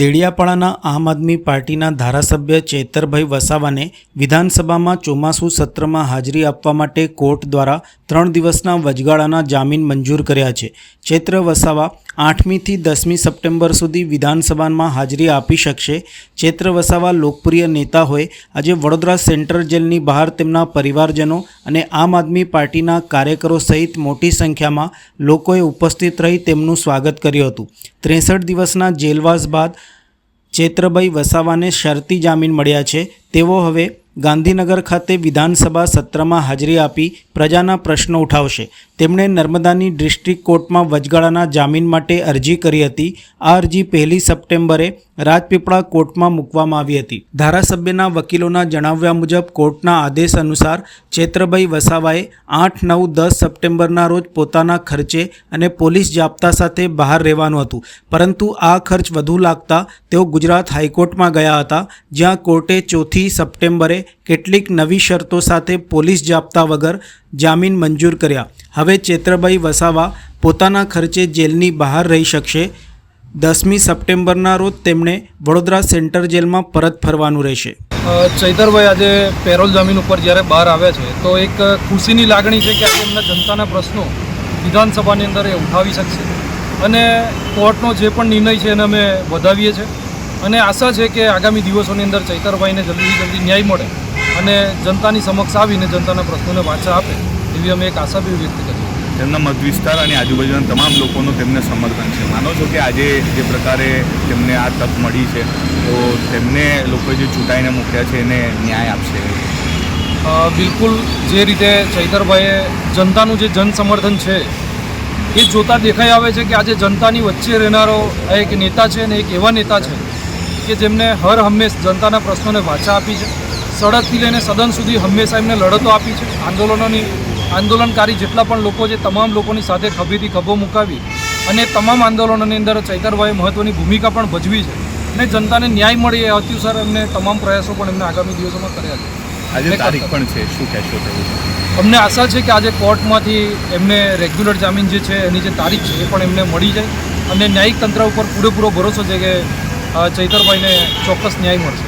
દેડિયાપાડાના આમ આદમી પાર્ટીના ધારાસભ્ય ચેતરભાઈ વસાવાને વિધાનસભામાં ચોમાસુ સત્રમાં હાજરી આપવા માટે કોર્ટ દ્વારા ત્રણ દિવસના વચગાળાના જામીન મંજૂર કર્યા છે. ચેત્ર વસાવા આઠમીથી દસમી સપ્ટેમ્બર સુધી વિધાનસભામાં હાજરી આપી શકશે. ચેત્ર વસાવા લોકપ્રિય નેતા હોય. આજે વડોદરા સેન્ટ્રલ જેલની બહાર તેમના પરિવારજનો અને આમ આદમી પાર્ટીના કાર્યકરો સહિત મોટી સંખ્યામાં લોકોએ ઉપસ્થિત રહી તેમનું સ્વાગત કર્યું હતું. ત્રેસઠ દિવસના જેલવાસ બાદ ચૈત્રભાઈ વસાવાને શરતી જામીન મળ્યા છે. તેઓ હવે ગાંધીનગર ખાતે વિધાનસભા સત્રમાં હાજરી આપી પ્રજાના પ્રશ્નો ઉઠાવશે. તેમણે નર્મદાની ડિસ્ટ્રિક્ટ કોર્ટમાં વચગાળાના જામીન માટે અરજી કરી હતી. આ અરજી પહેલી સપ્ટેમ્બરે રાજપીપળા કોર્ટમાં મૂકવામાં આવી હતી. ધારાસભ્યના વકીલોના જણાવ્યા મુજબ કોર્ટના આદેશ અનુસાર ચેત્રભાઈ વસાવાએ આઠ, નવ, દસ સપ્ટેમ્બરના રોજ પોતાના ખર્ચે અને પોલીસ જાપ્તા સાથે બહાર રહેવાનું હતું. પરંતુ આ ખર્ચ વધુ લાગતા તેઓ ગુજરાત હાઈકોર્ટમાં ગયા હતા, જ્યાં કોર્ટે ચોથી સપ્ટેમ્બરે કેટલીક નવી શરતો સાથે પોલીસ જાપ્તા વગર જામીન મંજૂર કર્યા. હવે ચેત્રભાઈ વસાવા પોતાના ખર્ચે જેલની બહાર રહી શકશે દસમી સપ્ટેમ્બરના રોજ તેમણે વડોદરા સેન્ટર જેલમાં પરત ફરવાનું રહેશે. ચૈતરભાઈ, આજે પેરોલ જમીન ઉપર જ્યારે બહાર આવ્યા છે, તો એક ખુશીની લાગણી છે કે આજે એમના જનતાના પ્રશ્નો વિધાનસભાની અંદર એ ઉઠાવી શકશે. અને કોર્ટનો જે પણ નિર્ણય છે એને અમે વધાવીએ છીએ. અને આશા છે કે આગામી દિવસોની અંદર ચૈતરભાઈને જલ્દી જલ્દી ન્યાય મળે અને જનતાની સમક્ષ આવીને જનતાના પ્રશ્નોને વાંચા આપે, એવી અમે એક આશા બી વ્યક્ત કરી તેમના મત વિસ્તાર અને આજુબાજુના તમામ લોકોનું તેમને સમર્થન છે. માનો છો કે આજે જે પ્રકારે તેમને આ તક મળી છે, તો તેમને લોકોએ જે ચૂંટાઈને મૂક્યા છે એને ન્યાય આપશે. બિલકુલ જે રીતે ચૈતરભાઈએ જનતાનું જે જન સમર્થન છે, એ જોતા દેખાઈ આવે છે કે આજે જનતાની વચ્ચે રહેનારો આ એક નેતા છે અને એક એવા નેતા છે કે જેમને હર હંમેશ જનતાના પ્રશ્નોને વાચા આપી છે. સડકથી લઈને સદન સુધી હંમેશા એમને લડતો આપી છે. આંદોલનોની આંદોલનકારી જેટલા પણ લોકો છે તમામ લોકોની સાથે ખભેથી ખભો મુકાવી અને તમામ આંદોલનોની અંદર ચૈતરભાઈએ મહત્ત્વની ભૂમિકા પણ ભજવી છે. અને જનતાને ન્યાય મળે એ અતિસર એમને તમામ પ્રયાસો પણ એમને આગામી દિવસોમાં કર્યા છે. આજે તારીખ પણ છે શું કહેશો અમને આશા છે કે આજે કોર્ટમાંથી એમને રેગ્યુલર જામીન જે છે એની જે તારીખ છે એ પણ એમને મળી જાય. અને ન્યાયિક તંત્ર ઉપર પૂરેપૂરો ભરોસો છે કે ચૈતરભાઈને ચોક્કસ ન્યાય મળશે.